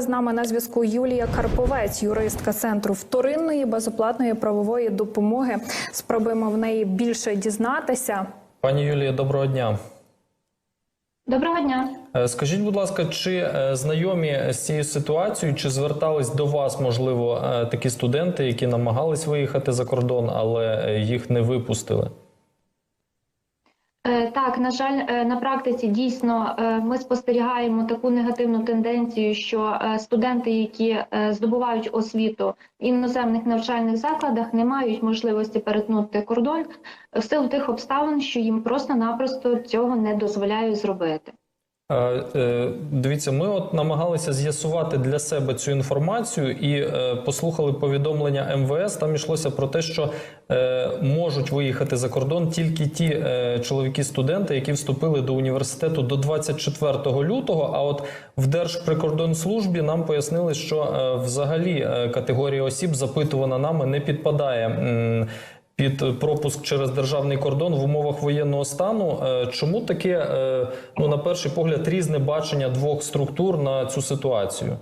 З нами на зв'язку Юлія Карповець, юристка центру вторинної безоплатної правової допомоги. Спробуємо в неї більше дізнатися. Пані Юлія, доброго дня. Доброго дня. Е, Скажіть, будь ласка, чи е, знайомі з цією ситуацією, чи звертались до вас, можливо, е, такі студенти, які намагались виїхати за кордон, але їх не випустили? Е, Так, на жаль, е, на практиці дійсно е, ми спостерігаємо таку негативну тенденцію, що студенти, які здобувають освіту в іноземних навчальних закладах, не мають можливості перетнути кордон в силу тих обставин, що їм просто-напросто цього не дозволяють зробити. Е, Дивіться, ми от намагалися з'ясувати для себе цю інформацію і е, послухали повідомлення МВС. Там йшлося про те, що е, можуть виїхати за кордон тільки ті чоловіки-студенти, які вступили до університету до 24 лютого. А от в Держприкордонслужбі нам пояснили, що взагалі категорія осіб, запитувана нами, не підпадає. Під пропуск через державний кордон в умовах воєнного стану. Е, Чому таке, е, ну на перший погляд, різне бачення двох структур на цю ситуацію?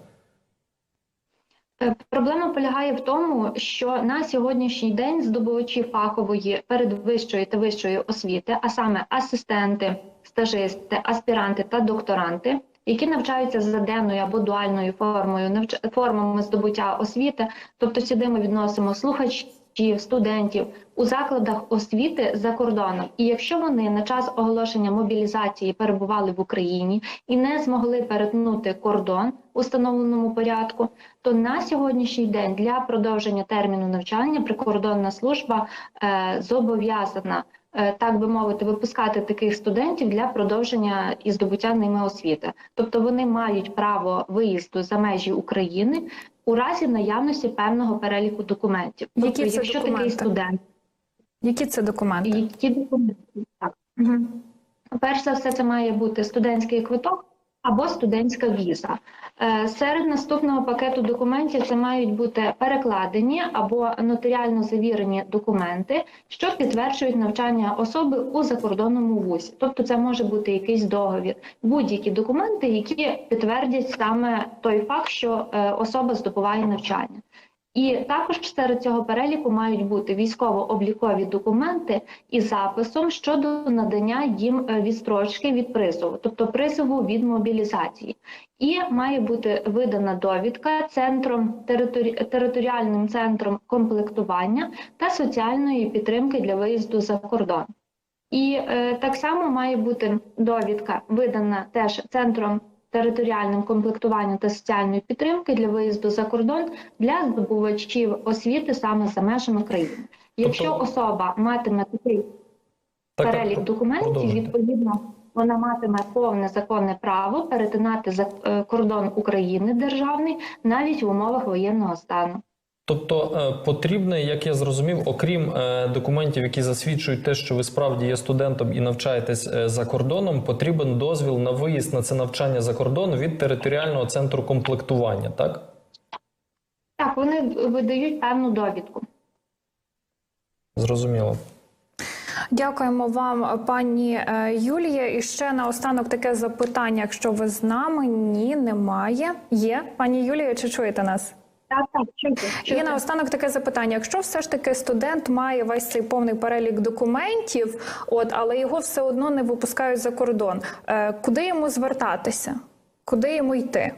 Е, Проблема полягає в тому, що на сьогоднішній день здобувачі фахової передвищої та вищої освіти, а саме асистенти, стажисти, аспіранти та докторанти, які навчаються за денною або дуальною формою формами здобуття освіти, тобто сюди ми відносимо слухачів, студентів у закладах освіти за кордоном. І якщо вони на час оголошення мобілізації перебували в Україні і не змогли перетнути кордон у встановленому порядку, то на сьогоднішній день для продовження терміну навчання прикордонна служба е, зобов'язана. е, Так би мовити, випускати таких студентів для продовження і здобуття ними освіти, тобто вони мають право виїзду за межі України у разі наявності певного переліку документів. Які тобто, це якщо такий студент, Які це документи? які документи так угу. перш за все, це має бути студентський квиток або студентська віза. Е, Серед наступного пакету документів це мають бути перекладені або нотаріально завірені документи, що підтверджують навчання особи у закордонному вузі. Тобто, це може бути якийсь договір, будь-які документи, які підтвердять саме той факт, що е, особа здобуває навчання. І також серед цього переліку мають бути військово-облікові документи із записом щодо надання їм е, відстрочки від призову, тобто призову від мобілізації. І має бути видана довідка центром територі... територіальним центром комплектування та соціальної підтримки для виїзду за кордон. І е, так само має бути довідка, видана теж центром територіальним комплектуванням та соціальної підтримки для виїзду за кордон для здобувачів освіти саме за межами країни. Якщо Тобто- особа матиме такий Так, перелік так, документів, продовжуйте. відповідно вона матиме повне законне право перетинати за е, кордон України державний навіть в умовах воєнного стану. Тобто е, потрібне, як я зрозумів, окрім е, документів, які засвідчують те, що ви справді є студентом і навчаєтесь е, за кордоном, потрібен дозвіл на виїзд на це навчання за кордон від територіального центру комплектування, так? Так, вони видають певну довідку. Зрозуміло. Дякуємо вам, пані Юлія. І ще наостанок таке запитання. Якщо ви з нами, ні, немає. Є пані Юлія, чи чуєте нас? Так, так, чути. І на наостанок таке запитання: якщо все ж таки студент має весь цей повний перелік документів, от але його все одно не випускають за кордон, е, куди йому звертатися? Куди йому йти?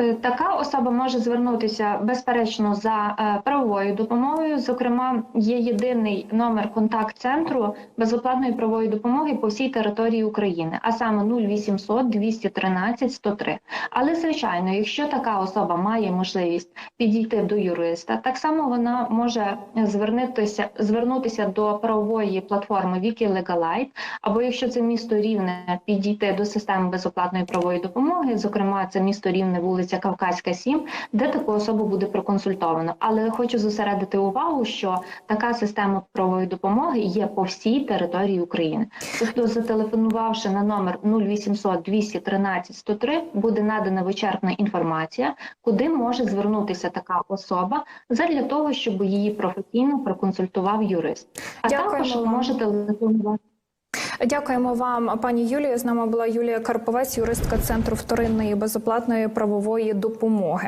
Е, Така особа може звернутися безперечно за е, правовою допомогою. Зокрема, є єдиний номер контакт-центру безоплатної правової допомоги по всій території України, а саме 0800 213 103. Але звичайно, якщо така особа має можливість підійти до юриста, так само вона може звернутися звернутися до правової платформи Wikilegalite, або якщо це місто Рівне, підійти до системи безоплатної правової допомоги, зокрема, це місто Рівне, вулиця Кавказька, 7, де таку особу буде проконсультовано. Але хочу зосередити увагу, що така система правової допомоги є по всій території України. Тобто, зателефонувавши на номер 0800 213 103, буде надана вичерпна інформація, куди може звернутися така особа задля того, щоб її професійно проконсультував юрист. А Дякуємо також вам. може телефонувати. Дякуємо вам, пані Юлія. З нами була Юлія Карповець, юристка Центру вторинної безоплатної правової допомоги.